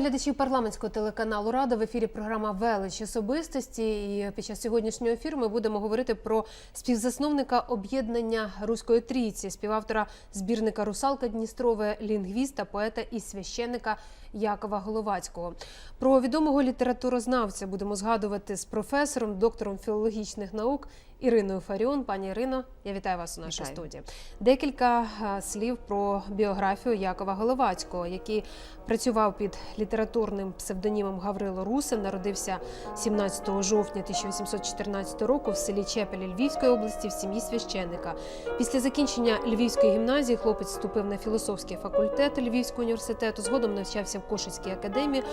Глядачі парламентського телеканалу Рада в ефірі програма Велич особистості. І під час сьогоднішнього ефіру ми будемо говорити про співзасновника об'єднання Руської трійці, співавтора збірника Русалка Дністрове, лінгвіста, поета і священника Якова Головацького. Про відомого літературознавця будемо згадувати з професором, доктором філологічних наук Іриною Фаріон. Пані Ірино, я вітаю вас у нашій Вітаю. студії. Декілька е, слів про біографію Якова Головацького, який працював під літературним псевдонімом Гаврило Русин. Народився 17 жовтня 1814 року в селі Чепелі Львівської області в сім'ї священника. Після закінчення Львівської гімназії хлопець вступив на філософський факультет Львівського університету. Згодом навчався в Кошицькій академії,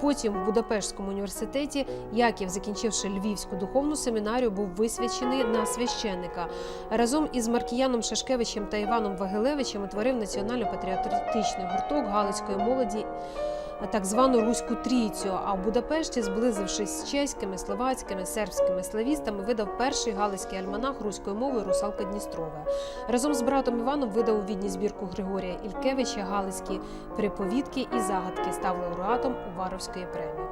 потім в Будапештському університеті. Яків, закінчивши Львівську духовну семінарію, був висвячений на священника. Разом із Маркіяном Шашкевичем та Іваном Вагилевичем утворив національно-патріотичний гурток галицької молоді. Так звану Руську трійцю, а в Будапешті, зблизившись з чеськими, словацькими, сербськими славістами, видав перший галицький альманах руською мовою Русалка Дністрове. Разом з братом Іваном видав у відні збірку Григорія Ількевича галицькі приповідки і загадки, став лауреатом Уваровської премії.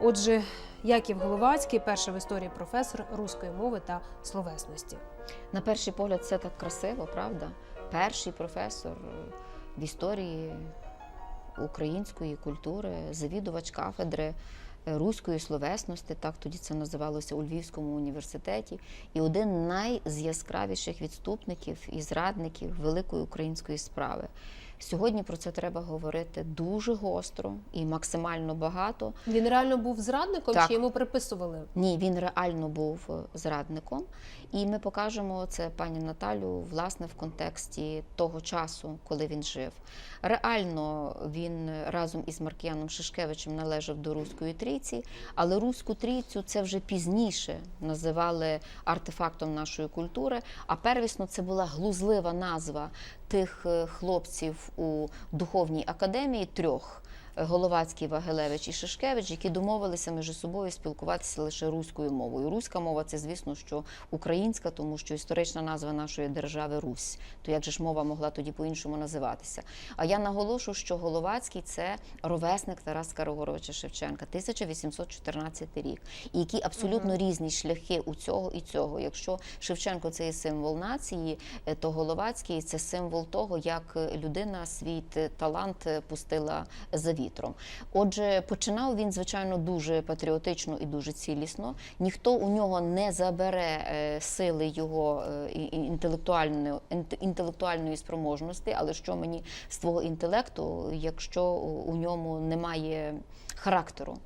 Отже, Яків Головацький, перший в історії професор руської мови та словесності. На перший погляд, це так красиво, правда? Перший професор в історії української культури, завідувач кафедри е, руської словесності, так тоді це називалося у Львівському університеті, і один з найяскравіших відступників і зрадників великої української справи. Сьогодні про це треба говорити дуже гостро і максимально багато. Він реально був зрадником Так. чи йому приписували? Ні, він реально був е, зрадником, і ми покажемо це пані Наталю власне в контексті того часу, коли він жив. Реально він разом із Маркіяном Шишкевичем належав до Руської трійці, але Руську трійцю це вже пізніше називали артефактом нашої культури. А первісно це була глузлива назва тих е, хлопців у духовній академії трьох. Головацький, Вагилевич і Шишкевич, які домовилися між собою спілкуватися лише руською мовою. Руська мова це, звісно, що українська, тому що історична назва нашої держави Русь. То як же ж мова могла тоді по-іншому називатися? А я наголошу, що Головацький це ровесник Тараса Карогоровича Шевченка, 1814 рік, і які абсолютно різні шляхи у цього і цього. Якщо Шевченко це є символ нації, то Головацький це символ того, як людина свій талант пустила за вітром. Отже, починав він, звичайно, дуже патріотично і дуже цілісно. Ніхто у нього не забере е, сили його е, інтелектуальної, інтелектуальної спроможності, але що мені з твого інтелекту, якщо у ньому немає характеру?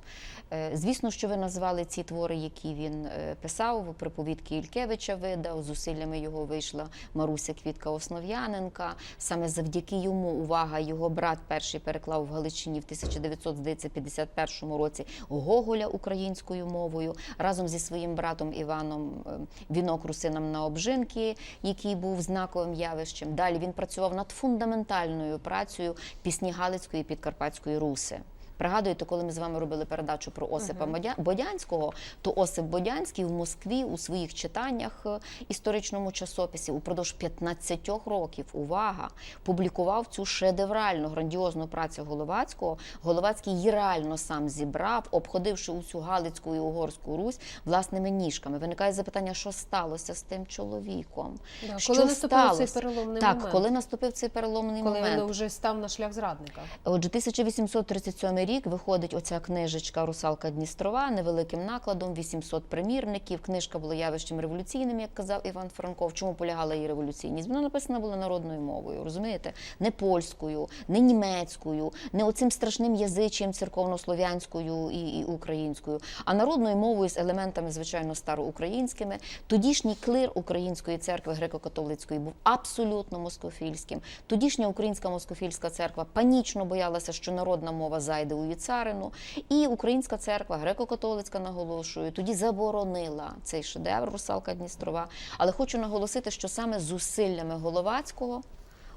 Е, Звісно, що ви назвали ці твори, які він е, писав. Приповідки Ількевича видав. Зусиллями його вийшла Маруся Квітка Основ'яненка. Саме завдяки йому увага його брат перший переклав в Галичині в 1951 році Гоголя українською мовою разом зі своїм братом Іваном е, вінок русинам на обжинки, який був знаковим явищем. Далі він працював над фундаментальною працею пісні Галицької і Підкарпатської Руси. Пригадуєте, коли ми з вами робили передачу про Осипа Модя- Бодянського, то Осип Бодянський в Москві у своїх читаннях е, історичному часописі упродовж 15 років увага публікував цю шедевральну грандіозну працю Головацького. Головацький її реально сам зібрав, обходивши усю Галицьку і Угорську Русь власними ніжками. Виникає запитання, що сталося з тим чоловіком? Да, Що коли наступив цей переломний так, момент? коли наступив цей переломний коли момент? він вже став на шлях зрадника. Отже, 1837 рік виходить оця книжечка Русалка Дністрова невеликим накладом, 800 примірників. Книжка була явищем революційним, як казав Іван Франко. В чому полягала її революційність? Вона написана була народною мовою, розумієте? Не польською, не німецькою, не оцим страшним язичем церковнослов'янською і, і українською, а народною мовою з елементами, звичайно, староукраїнськими. Тодішній клир Української церкви греко-католицької був абсолютно москофільським. Тодішня українська москофільська церква панічно боялася, що народна мова зайде у царину, і українська церква, греко-католицька, наголошую, тоді заборонила цей шедевр Русалка Дністрова. Але хочу наголосити, що саме зусиллями Головацького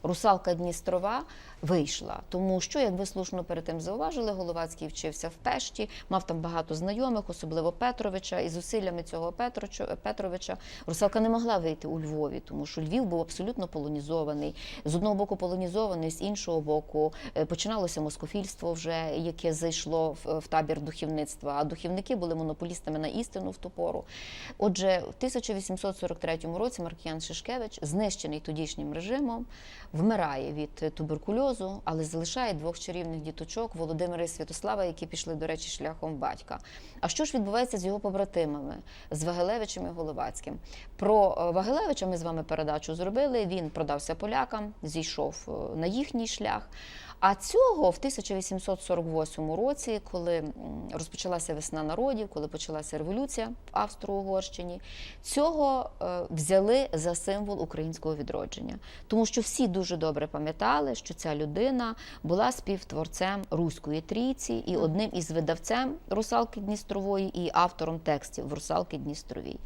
русалка Дністрова вийшла. Тому що, як ви слушно перед тим зауважили, Головацький вчився в Пешті, мав там багато знайомих, особливо Петровича, і зусиллями цього Петровича русалка не могла вийти у Львові, тому що Львів був абсолютно полонізований. З одного боку полонізований, з іншого боку е, починалося москофільство, вже яке зайшло в, табір духовництва. А духівники були монополістами на істину в ту пору. Отже, в 1843 році Маркіян Шишкевич, знищений тодішнім режимом, вмирає від туберкульозу, але залишає двох чарівних діточок Володимира і Святослава, які пішли, до речі, шляхом батька. А що ж відбувається з його побратимами, з Вагелевичем і Головацьким? Про Вагелевича ми з вами передачу зробили. Він продався полякам, зійшов е, на їхній шлях. А цього в 1848 році, коли розпочалася весна народів, коли почалася революція в Австро-Угорщині, цього е, взяли за символ українського відродження, тому що всі дуже добре пам'ятали, що ця людина була співтворцем руської трійці і одним із видавцем русалки Дністрової і автором текстів в русалки Дністровій.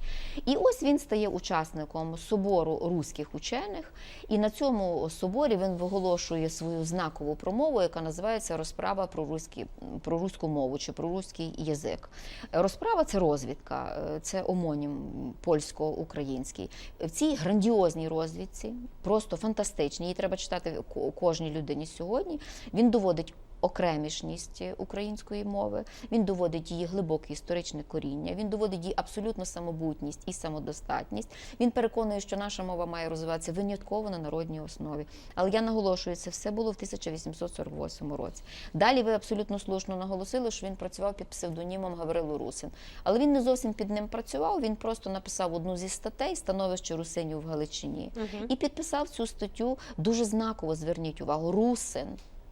І ось він стає учасником собору руських учених, і на цьому соборі він виголошує свою знакову промову, яка називається Розправа про руські, про руську мову чи про руський язик. Розправа це розвідка, е, це омонім польсько-український. В цій грандіозній розвідці, просто фантастичній, її треба читати ко- кожній людині сьогодні. Він доводить окремішність української мови, він доводить її глибоке історичне коріння, він доводить її абсолютну самобутність і самодостатність. Він переконує, що наша мова має розвиватися винятково на народній основі. Але я наголошую, це все було в 1848 році. Далі ви абсолютно слушно наголосили, що він працював під псевдонімом Гаврило Русин. Але він не зовсім під ним працював. Він просто написав одну зі статей становище русинів в Галичині і підписав цю статтю дуже знаково. Зверніть увагу, Русин.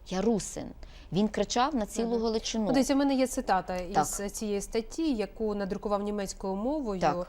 Я Русин. Він кричав на цілу Мгм. Галичину. Ну, Дивіться, у мене є цитата Так. із цієї статті, яку надрукував німецькою мовою. Так.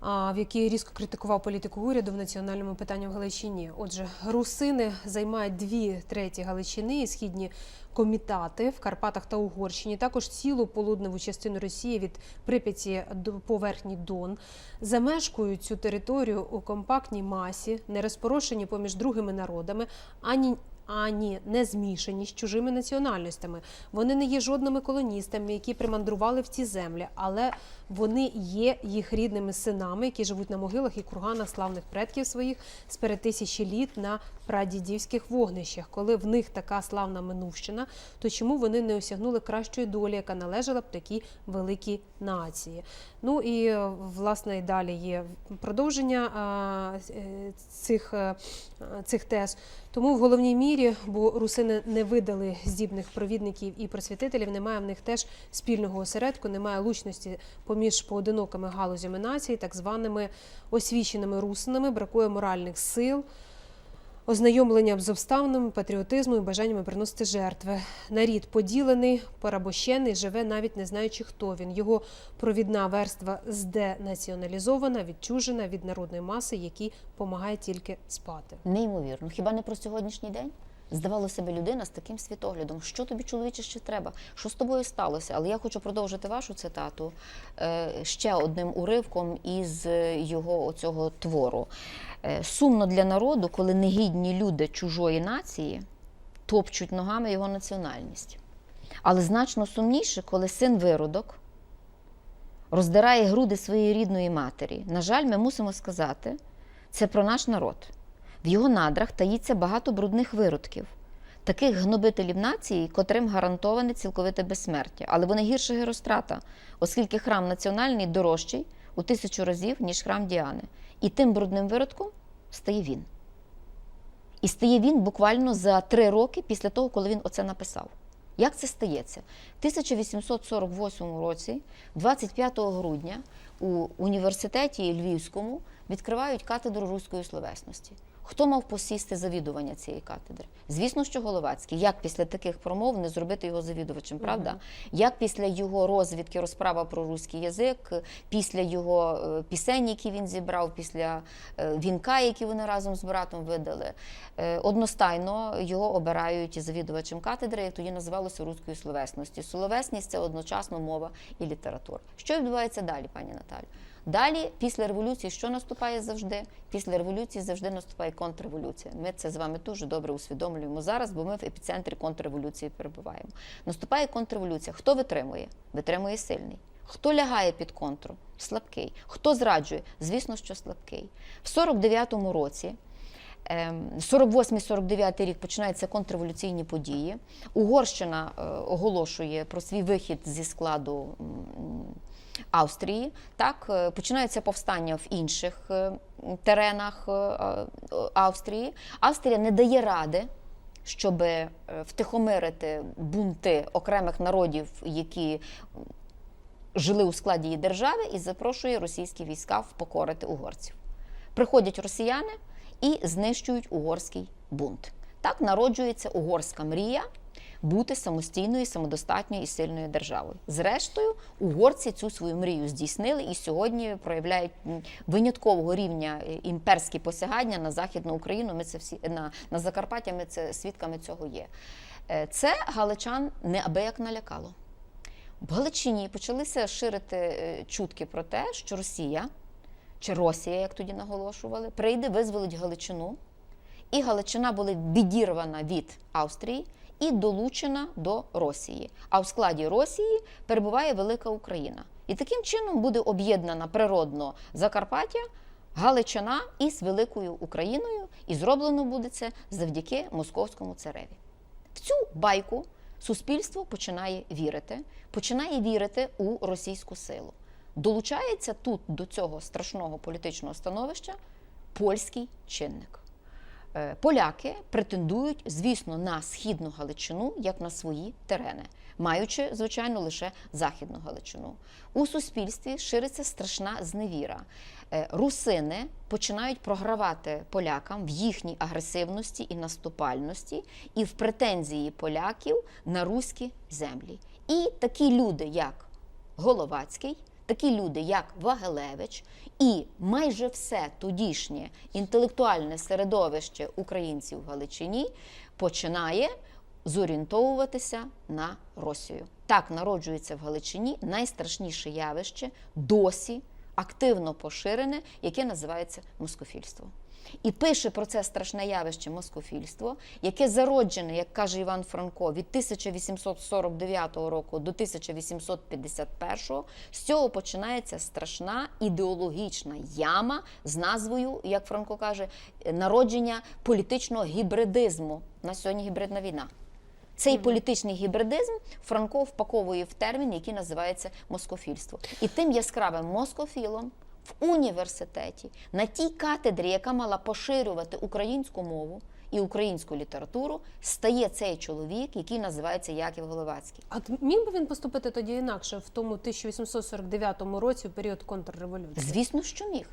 а, В якій різко критикував політику уряду в національному питанні в Галичині. Отже, русини займають дві треті Галичини і східні комітати в Карпатах та Угорщині. Також цілу полудневу частину Росії від Прип'яті до поверхні Дон замешкують цю територію у компактній масі, не розпорошені поміж другими народами, ані ані не змішані з чужими національностями. Вони не є жодними колоністами, які примандрували в ці землі, але вони є їх рідними синами, які живуть на могилах і курганах славних предків своїх з перед тисячі літ на прадідівських вогнищах. Коли в них така славна минувщина, то чому вони не осягнули кращої долі, яка належала б такій великій нації? Ну і е, власне і далі є продовження е, цих, е, цих тез. Тому в головній мірі, бо русини не видали здібних провідників і просвітителів, немає в них теж спільного осередку, немає лучності поміж поодинокими галузями нації, так званими освіченими русинами, бракує моральних сил. Ознайомлення з обставинами, патріотизму і бажаннями приносити жертви. Нарід поділений, порабощений, живе навіть не знаючи, хто він. Його провідна верства зденаціоналізована, відчужена від народної маси, якій помагає тільки спати. Неймовірно. Хіба не про сьогоднішній день? Здавалося би, людина з таким світоглядом. Що тобі, чоловіче, ще треба? Що з тобою сталося? Але я хочу продовжити вашу цитату е, ще одним уривком із е, його оцього твору. Е, Сумно для народу, коли негідні люди чужої нації топчуть ногами його національність. Але значно сумніше, коли син виродок роздирає груди своєї рідної матері. На жаль, ми мусимо сказати, це про наш народ. В його надрах таїться багато брудних виродків, таких гнобителів нації, котрим гарантоване цілковите безсмертя. Але вони гірше Герострата, оскільки храм національний дорожчий у тисячу разів, ніж храм Діани. І тим брудним виродком стає він. І стає він буквально за три роки після того, коли він оце написав. Як це стається? В 1848 році, 25 грудня, у університеті Львівському відкривають катедру руської словесності. Хто мав посісти завідування цієї катедри? Звісно, що Головацький. Як після таких промов не зробити його завідувачем, правда? Як після його розвідки розправа про руський язик, після його е, пісень, які він зібрав, після е, вінка, які вони разом з братом видали, е, одностайно його обирають завідувачем катедри, як тоді називалося руської словесності. Словесність це одночасно мова і література. Що відбувається далі, пані Наталю? Далі, після революції, що наступає завжди? Після революції завжди наступає контрреволюція. Ми це з вами дуже добре усвідомлюємо зараз, бо ми в епіцентрі контрреволюції перебуваємо. Наступає контрреволюція. Хто витримує? Витримує сильний. Хто лягає під контру? Слабкий. Хто зраджує? Звісно, що слабкий. В 49-му році. ем, 48-49 рік починаються контрреволюційні події. Угорщина е, оголошує про свій вихід зі складу Австрії. Так, е, починаються повстання в інших е, теренах е, Австрії. Австрія не дає ради, щоб втихомирити бунти окремих народів, які жили у складі її держави, і запрошує російські війська впокорити угорців. Приходять росіяни і знищують угорський бунт. Так народжується угорська мрія бути самостійною, самодостатньою і сильною державою. Зрештою, угорці цю свою мрію здійснили і сьогодні проявляють виняткового рівня е, імперські посягання на західну Україну. Ми це всі на, на Закарпаття. Ми це свідками цього є. Е, Це галичан неабияк налякало. В Галичині почалися ширити е, чутки про те, що Росія чи Росія, як тоді наголошували, прийде, визволить Галичину, і Галичина була відірвана від Австрії і долучена до Росії. А в складі Росії перебуває Велика Україна. І таким чином буде об'єднана природно Закарпаття, Галичина із Великою Україною, і зроблено буде це завдяки московському цареві. В цю байку суспільство починає вірити, починає вірити у російську силу. Долучається тут до цього страшного політичного становища польський чинник. Е, Поляки претендують, звісно, на східну Галичину як на свої терени, маючи, звичайно, лише західну Галичину. У суспільстві шириться страшна зневіра. Е, Русини починають програвати полякам в їхній агресивності і наступальності, і в претензії поляків на руські землі. І такі люди, як Головацький, такі люди, як Вагелевич, і майже все тодішнє інтелектуальне середовище українців в Галичині починає зорієнтовуватися на Росію. Так народжується в Галичині найстрашніше явище досі активно поширене, яке називається москофільство. І пише про це страшне явище москофільство, яке зароджене, як каже Іван Франко, від 1849 року до 1851. З цього починається страшна ідеологічна яма з назвою, як Франко каже, народження політичного гібридизму. На сьогодні гібридна війна. Цей політичний гібридизм Франко впаковує в термін, який називається москофільство. І тим яскравим москофілом в університеті на тій катедрі, яка мала поширювати українську мову і українську літературу, стає цей чоловік, який називається Яків Головацький. А міг би він поступити тоді інакше в тому 1849 році, в період контрреволюції? Звісно, що міг.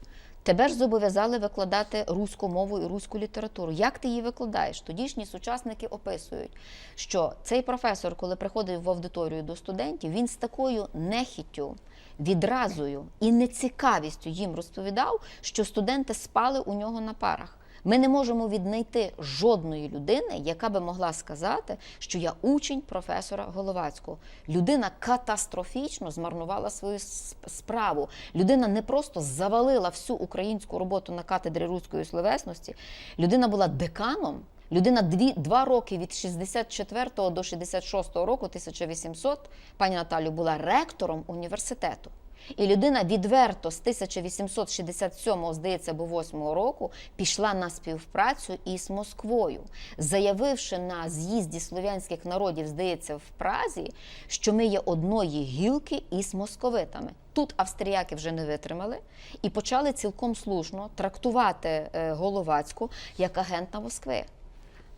Тебе ж зобов'язали викладати руську мову і руську літературу. Як ти її викладаєш? Тодішні сучасники описують, що цей професор, коли приходив в аудиторію до студентів, він з такою нехіттю, відразою і нецікавістю їм розповідав, що студенти спали у нього на парах. Ми не можемо віднайти жодної людини, яка би могла сказати, що я учень професора Головацького. Людина катастрофічно змарнувала свою справу. Людина не просто завалила всю українську роботу на катедрі руської словесності. Людина була деканом. Людина дві, два роки від 64 до 66 року, 1800, пані Наталю, була ректором університету. І людина відверто з 1867, здається, або 8 року пішла на співпрацю із Москвою, заявивши на з'їзді слов'янських народів, здається, в Празі, що ми є одної гілки із московитами. Тут австріяки вже не витримали і почали цілком слушно трактувати е, Головацьку як агента Москви.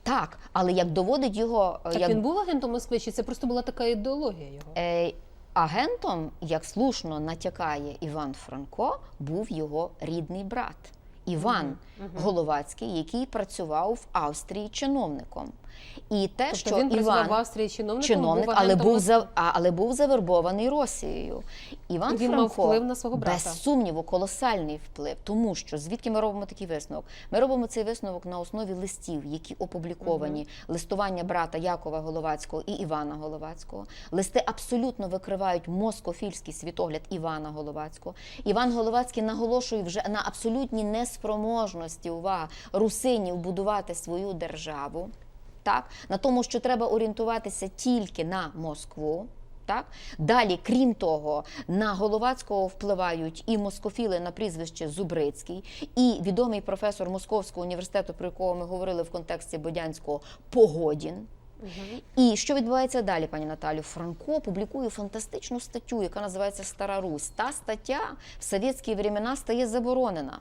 Так, але як доводить його е, Так як він був агентом Москви, чи це просто була така ідеологія його? Е, агентом, як слушно натякає Іван Франко, був його рідний брат Іван Головацький, який працював в Австрії чиновником. І те, Тобто що він Іван в Австрії чиновником, чиновник, був але був за а, але був завербований Росією. Іван він мав вплив на свого брата. без сумніву, колосальний вплив, тому що звідки ми робимо такий висновок? Ми робимо цей висновок на основі листів, які опубліковані, листування брата Якова Головацького і Івана Головацького. Листи абсолютно викривають москофільський світогляд Івана Головацького. Іван Головацький наголошує вже на абсолютній неспроможності увага русинів будувати свою державу. Так, на тому, що треба орієнтуватися тільки на Москву. Так далі, крім того, на Головацького впливають і москофіли на прізвище Зубрицький, і відомий професор Московського університету, про якого ми говорили в контексті Бодянського, Погодін. І що відбувається далі, пані Наталю? Франко публікує фантастичну статтю, яка називається Стара Русь. Та стаття в совєтські времена стає заборонена.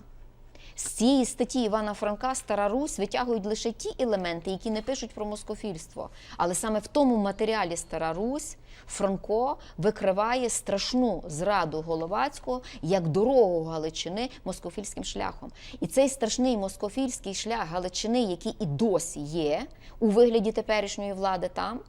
З цієї статті Івана Франка Стара Русь витягують лише ті елементи, які не пишуть про москофільство. Але саме в тому матеріалі Стара Русь Франко викриває страшну зраду Головацького як дорогу Галичини москофільським шляхом. І цей страшний москофільський шлях Галичини, який і досі є у вигляді теперішньої влади там,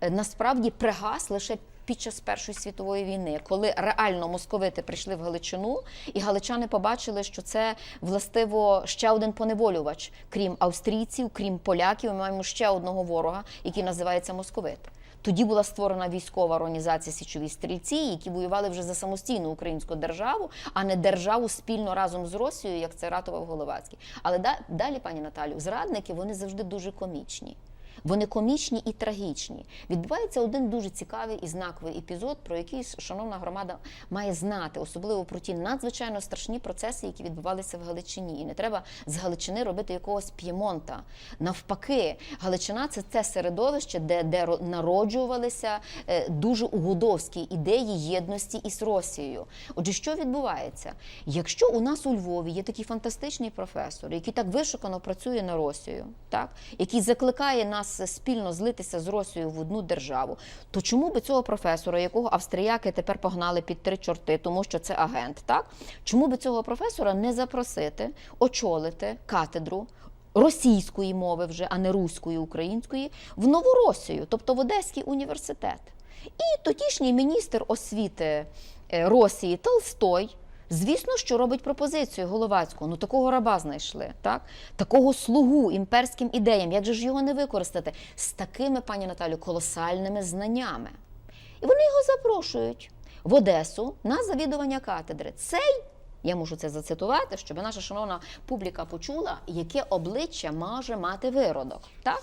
е, насправді пригас лише під час Першої світової війни, коли реально московити прийшли в Галичину, і галичани побачили, що це властиво ще один поневолювач, крім австрійців, крім поляків. Ми маємо ще одного ворога, який називається московит. Тоді була створена військова організація Січові стрільці, які воювали вже за самостійну українську державу, а не державу спільно разом з Росією, як це ратував Головацький. Але да- далі, пані Наталю, зрадники вони завжди дуже комічні. Вони комічні і трагічні. Відбувається один дуже цікавий і знаковий епізод, про який шановна громада має знати, особливо про ті надзвичайно страшні процеси, які відбувалися в Галичині. І не треба з Галичини робити якогось п'ємонта. Навпаки, Галичина це те середовище, де, де народжувалися е, дуже угодовські ідеї єдності із Росією. Отже, що відбувається? Якщо у нас у Львові є такий фантастичний професор, який так вишукано працює на Росію, так який закликає нас спільно злитися з Росією в одну державу, то чому би цього професора, якого австріяки тепер погнали під три чорти, тому що це агент, так чому би цього професора не запросити, очолити катедру? Російської мови вже, а не руської, української, в Новоросію, тобто в Одеський університет. І тодішній міністр освіти е, Росії Толстой, звісно, що робить пропозицію Головацького. Ну такого раба знайшли, так? Такого слугу імперським ідеям. Як же ж його не використати? З такими, пані Наталю, колосальними знаннями. І вони його запрошують в Одесу на завідування катедри. Цей, я можу це зацитувати, щоб наша шановна публіка почула, яке обличчя може мати виродок. Так?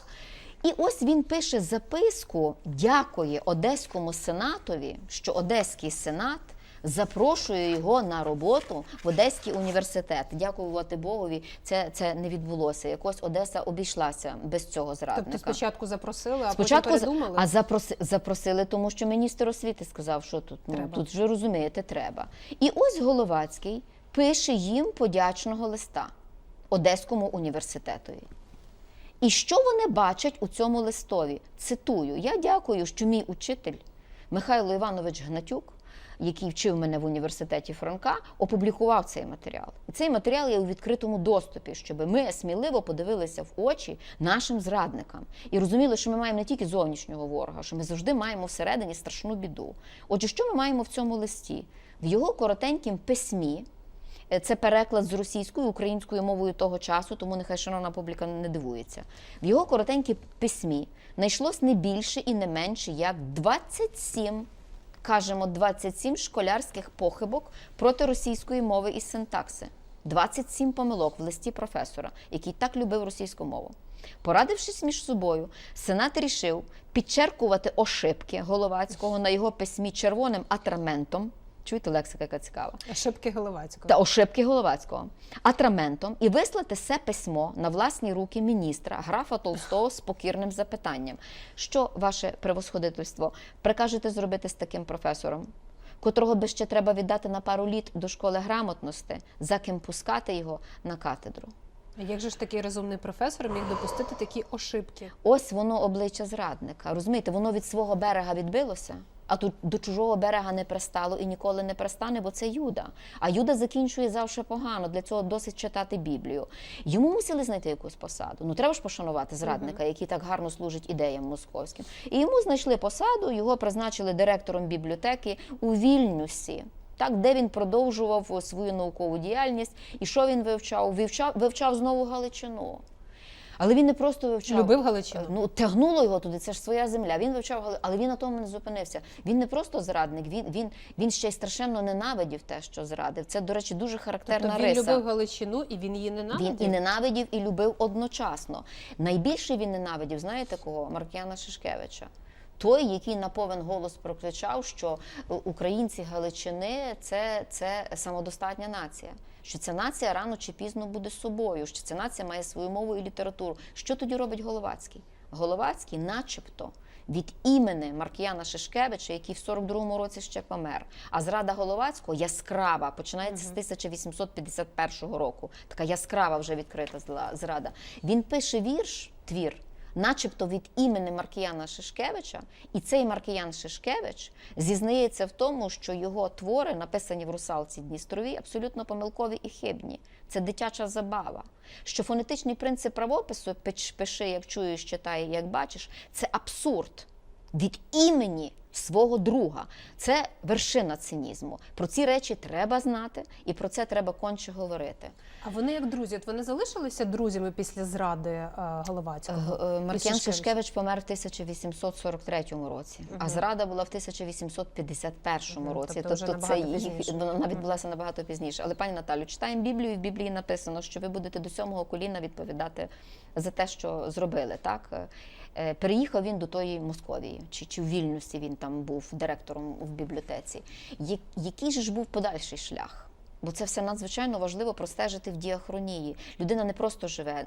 І ось він пише записку, дякує Одеському сенатові, що Одеський сенат запрошує його на роботу в Одеський університет. Дякувати Богові, це, це не відбулося. Якось Одеса обійшлася без цього зрадника. Тобто спочатку запросили, а Спочатку потім передумали? а запроси, запросили, тому що міністр освіти сказав, що тут ну, Треба. тут вже розумієте, треба. І ось Головацький пише їм подячного листа Одеському університетові. І що вони бачать у цьому листові? Цитую: я дякую, що мій учитель Михайло Іванович Гнатюк, який вчив мене в університеті Франка, опублікував цей матеріал. І цей матеріал є у відкритому доступі, щоб ми сміливо подивилися в очі нашим зрадникам і розуміли, що ми маємо не тільки зовнішнього ворога, що ми завжди маємо всередині страшну біду. Отже, що ми маємо в цьому листі? В його коротенькім письмі. Е, Це переклад з російською українською мовою того часу, тому нехай шановна публіка не дивується. В його коротенькій письмі знайшлось не більше і не менше як 27, кажемо, 27 школярських похибок проти російської мови і синтакси. 27 помилок в листі професора, який так любив російську мову. Порадившись між собою, сенат рішив підчеркувати ошибки Головацького на його письмі червоним атраментом. Чуєте лексика, яка цікава? Ошибки Головацького. та ошибки Головацького атраментом і вислати це письмо на власні руки міністра графа Толстого з покірним запитанням. Що ваше превосходительство прикажете зробити з таким професором? Котрого би ще треба віддати на пару літ до школи грамотності, за ким пускати його на катедру. А як же ж такий розумний професор міг допустити такі ошибки? Ось воно обличчя зрадника. Розумієте, воно від свого берега відбилося, а тут до чужого берега не пристало і ніколи не пристане, бо це Юда. А Юда закінчує завжди погано. Для цього досить читати Біблію. Йому мусили знайти якусь посаду. Ну треба ж пошанувати зрадника, який так гарно служить ідеям московським. І йому знайшли посаду, його призначили директором бібліотеки у Вільнюсі. Так, де він продовжував свою наукову діяльність, і що він вивчав? Вивчав, вивчав знову Галичину. Але він не просто вивчав. Любив Галичину? Ну, тягнуло його туди, це ж своя земля. Він вивчав, Гали- але він на тому не зупинився. Він не просто зрадник, він, він, він ще й страшенно ненавидів те, що зрадив. Це, до речі, дуже характерна Тобто він риса. любив Галичину і він її ненавидів? Він і ненавидів, і любив одночасно. Найбільше він ненавидів, знаєте кого? Маркіяна Шишкевича. Той, який на повен голос прокричав, що українці Галичини це, це самодостатня нація. Що ця нація рано чи пізно буде собою, що ця нація має свою мову і літературу. Що тоді робить Головацький? Головацький, начебто, від імени Маркіяна Шишкевича, який в 42-му році ще помер. А зрада Головацького яскрава, починається з 1851 року. Така яскрава вже відкрита зрада. Він пише вірш, твір, начебто від імені Маркіяна Шишкевича, і цей Маркіян Шишкевич зізнається в тому, що його твори, написані в русалці Дністрові, абсолютно помилкові і хибні. Це дитяча забава. Що фонетичний принцип правопису пиши, як чуєш, читай, як бачиш, це абсурд від імені свого друга. Це вершина цинізму. Про ці речі треба знати, і про це треба конче говорити. А вони як друзі, от вони залишилися друзями після зради е, Головацького? Г- е, Маркіян Шишкевич. Помер в 1843 році, а зрада була в 1851 Мгм, році. тобто вже це їх вона вона відбулася набагато пізніше. Але пані Наталю, читаємо Біблію, і в Біблії написано, що ви будете до сьомого коліна відповідати за те, що зробили. Так Е, переїхав він до тої Московії, чи, чи в Вільнюсі він там був директором в бібліотеці. Який ж був подальший шлях? Бо це все надзвичайно важливо простежити в діахронії. Людина не просто живе.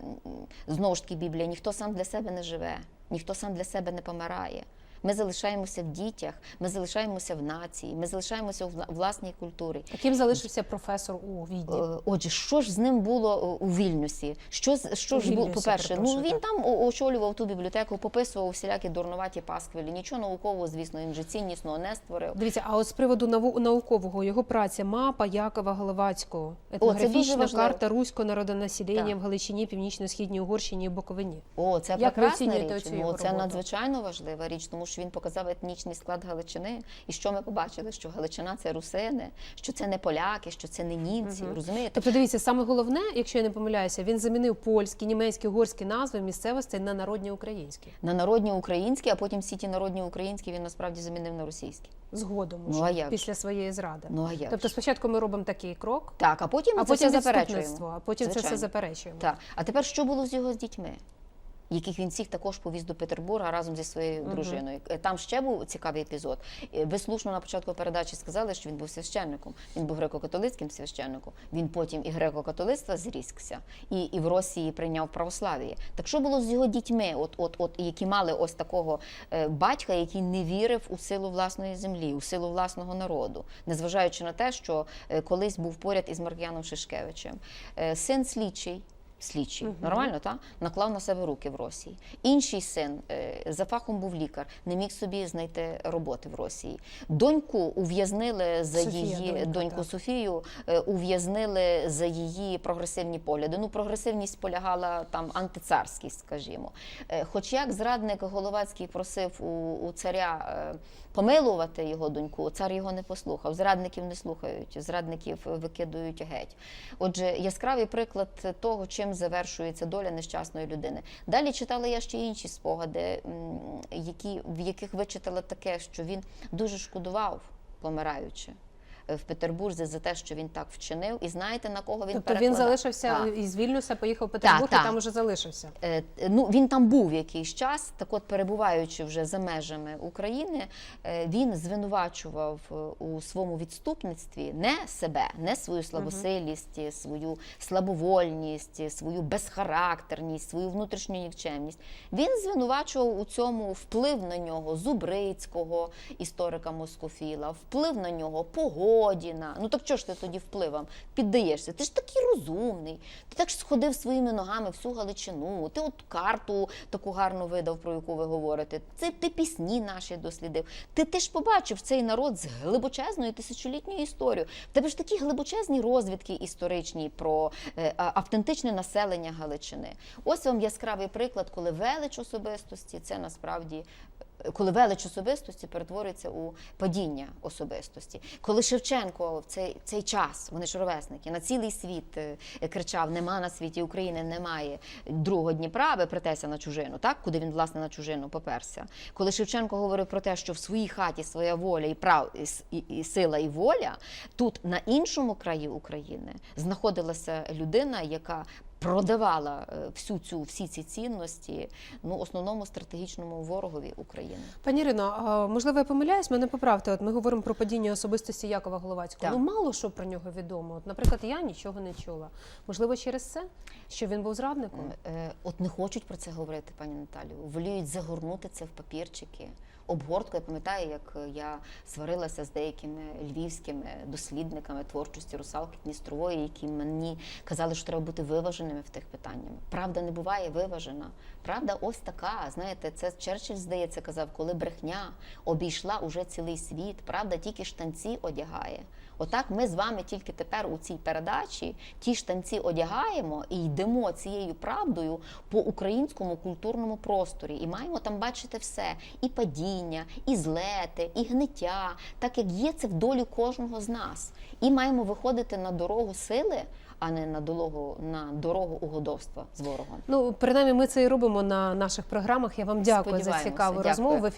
Знову ж таки, Біблія, ніхто сам для себе не живе, ніхто сам для себе не помирає. Ми залишаємося в дітях, ми залишаємося в нації, ми залишаємося вла- власній культурі. Яким залишився професор у Відні? Е, Отже, що ж з ним було е, у Вільнюсі? Що що У ж було? По-перше, ну він так. там очолював ту бібліотеку, пописував всілякі дурнуваті пасквілі. Нічого наукового, звісно, він же ціннісного не створив. Дивіться, а от з приводу наукового його праця мапа Якова Головацького, етнографічна важливо. карта руського народонаселення в Галичині, північно-східній Угорщині і Буковині. О, це Як прекрасна річ. Ну, це надзвичайно важлива річ, тому що він показав етнічний склад Галичини. І що ми побачили? Що Галичина це русини, що це не поляки, що це не німці. Розумієте? Тобто, дивіться, саме головне, якщо я не помиляюся, він замінив польські, німецькі, угорські назви місцевостей на народні українські. На народні українські, а потім всі ті народні українські він насправді замінив на російські. Згодом Ну, а як після своєї зради. Ну а як? Тобто, спочатку ми робимо такий крок, Так, а потім а це потім все заперечуємо. а потім це все заперечуємо. Так. А тепер що було з його з дітьми? Яких він всіх також повіз до Петербурга разом зі своєю дружиною. Е, Там ще був цікавий епізод. Е, Ви слушно на початку передачі сказали, що він був священником. Він був греко-католицьким священником. Він потім і греко-католицтва зрікся, і, і в Росії прийняв православ'я. Так що було з його дітьми, от, от, от, які мали ось такого е, батька, який не вірив у силу власної землі, у силу власного народу, незважаючи на те, що колись був поряд із Маркіяном Шишкевичем. Син слідчий. Слідчий, нормально, та наклав на себе руки в Росії. Інший син е, за фахом був лікар, не міг собі знайти роботи в Росії. Доньку ув'язнили за Софія, її донька, доньку так. Софію, е, ув'язнили за її прогресивні погляди. Ну, прогресивність полягала там антицарськість, скажімо. Е, Хоч як зрадник Головацький просив у, у царя е, помилувати його доньку, цар його не послухав. Зрадників не слухають, зрадників викидують геть. Отже, яскравий приклад того, чим завершується доля нещасної людини. Далі читала я ще інші спогади, які, в яких вичитала таке, що він дуже шкодував, помираючи. В Петербурзі за те, що він так вчинив, і знаєте на кого він Тобто він залишився Так. із Вільнюса, поїхав в Петербург так. і там уже залишився. Е, Ну, він там був якийсь час, так от перебуваючи вже за межами України, е, він звинувачував е, у своєму відступництві не себе, не свою слабосилість, свою слабовольність, свою безхарактерність, свою внутрішню нікчемність. Він звинувачував у цьому вплив на нього Зубрицького, історика Москофіла, вплив на нього Погонського, Родіна. Ну так чого ж ти тоді впливам піддаєшся? Ти ж такий розумний. Ти так ж сходив своїми ногами всю Галичину. Ти от карту таку гарну видав, про яку ви говорите. Це ти пісні наші дослідив. Ти, ти ж побачив цей народ з глибочезною тисячолітньою історією. В тебе ж такі глибочезні розвідки історичні про е, автентичне населення Галичини. Ось вам яскравий приклад, коли велич особистості це насправді. Коли велич особистості перетворюється у падіння особистості, коли Шевченко в цей, цей час, вони ж ровесники, на цілий світ е, кричав: нема на світі України, немає другого Дніпра, аби притеся на чужину, так куди він власне на чужину поперся. Коли Шевченко говорив про те, що в своїй хаті своя воля і прав і, і сила, і воля, тут на іншому краї України знаходилася людина, яка продавала е, всю цю всі ці цінності ну основному стратегічному ворогові України. Пані Ірино, можливо, я помиляюсь, мене поправте. От ми говоримо про падіння особистості Якова Головацького. Так. Ну мало що про нього відомо. От, наприклад, я нічого не чула. Можливо, через це, що він був зрадником. Е, От не хочуть про це говорити, пані Наталю. Воліють загорнути це в папірчики. Обгортку, я пам'ятаю, як я сварилася з деякими львівськими дослідниками творчості русалки Дністрової, які мені казали, що треба бути виваженими в тих питаннях. Правда не буває виважена. Правда, ось така. Знаєте, це Черчилль, здається, казав, коли брехня обійшла уже цілий світ, правда тільки штанці одягає. Отак ми з вами тільки тепер у цій передачі ті штанці одягаємо і йдемо цією правдою по українському культурному просторі. І маємо там бачити все: і падіння, і злети, і гниття, так як є це в долі кожного з нас. І маємо виходити на дорогу сили, а не на дорогу, на дорогу угодовства з ворогом. Ну, принаймні, ми це і робимо на наших програмах. Я вам дякую за цікаву Дякую. розмову. В ефірі